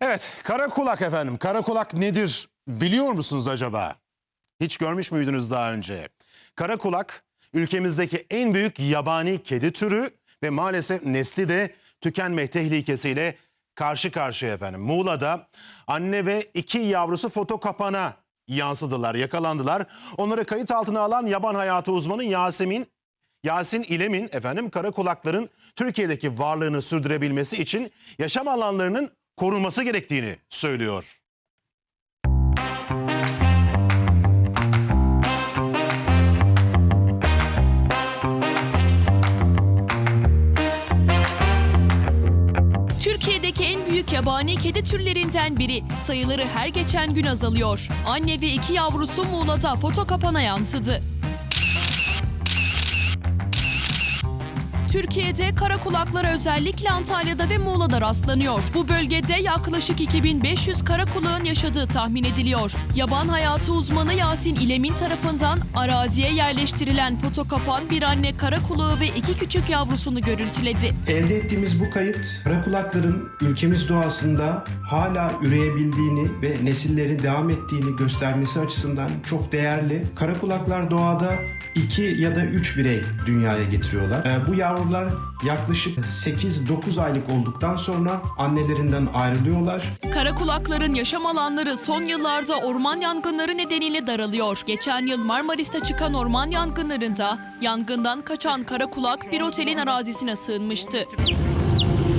Evet, kara kulak efendim. Kara kulak nedir biliyor musunuz acaba? Hiç görmüş müydünüz daha önce? Kara kulak ülkemizdeki en büyük yabani kedi türü ve maalesef nesli de tükenme tehlikesiyle karşı karşıya efendim. Muğla'da anne ve iki yavrusu foto kapana yansıdılar, yakalandılar. Onları kayıt altına alan yaban hayatı uzmanı Yasemin Yasin İlem'in efendim kara kulakların Türkiye'deki varlığını sürdürebilmesi için yaşam alanlarının korunması gerektiğini söylüyor. Türkiye'deki en büyük yabani kedi türlerinden biri. Sayıları her geçen gün azalıyor. Anne ve iki yavrusu Muğla'da foto kapana yansıdı. Türkiye'de kara kulaklara özellikle Antalya'da ve Muğla'da rastlanıyor. Bu bölgede yaklaşık 2500 kara kulağın yaşadığı tahmin ediliyor. Yaban hayatı uzmanı Yasin İlemin tarafından araziye yerleştirilen fotokapan bir anne kara kulağı ve iki küçük yavrusunu görüntüledi. Elde ettiğimiz bu kayıt karakulakların ülkemiz doğasında hala üreyebildiğini ve nesillerin devam ettiğini göstermesi açısından çok değerli. Karakulaklar doğada 2 ya da 3 birey dünyaya getiriyorlar. Ee, Bu yavrular yaklaşık 8-9 aylık olduktan sonra annelerinden ayrılıyorlar. Kara kulakların yaşam alanları son yıllarda orman yangınları nedeniyle daralıyor. Geçen yıl Marmaris'te çıkan orman yangınlarında yangından kaçan kara kulak bir otelin arazisine sığınmıştı.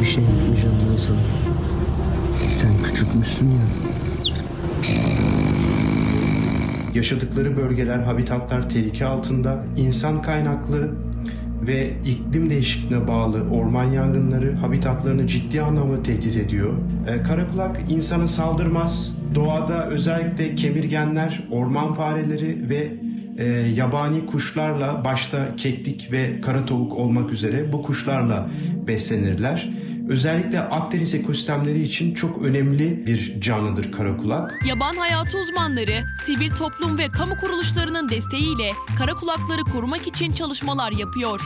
Bir şey yapmayacağım ben sana. Sen küçükmüşsün ya. Yaşadıkları bölgeler, habitatlar tehlike altında. İnsan kaynaklı ve iklim değişikliğine bağlı orman yangınları habitatlarını ciddi anlamda tehdit ediyor. Ee, karakulak insana saldırmaz. Doğada özellikle kemirgenler, orman fareleri ve e, yabani kuşlarla başta keklik ve kara tavuk olmak üzere bu kuşlarla beslenirler. Özellikle Akdeniz ekosistemleri için çok önemli bir canlıdır karakulak. Yaban hayatı uzmanları, sivil toplum ve kamu kuruluşlarının desteğiyle kara kulakları korumak için çalışmalar yapıyor.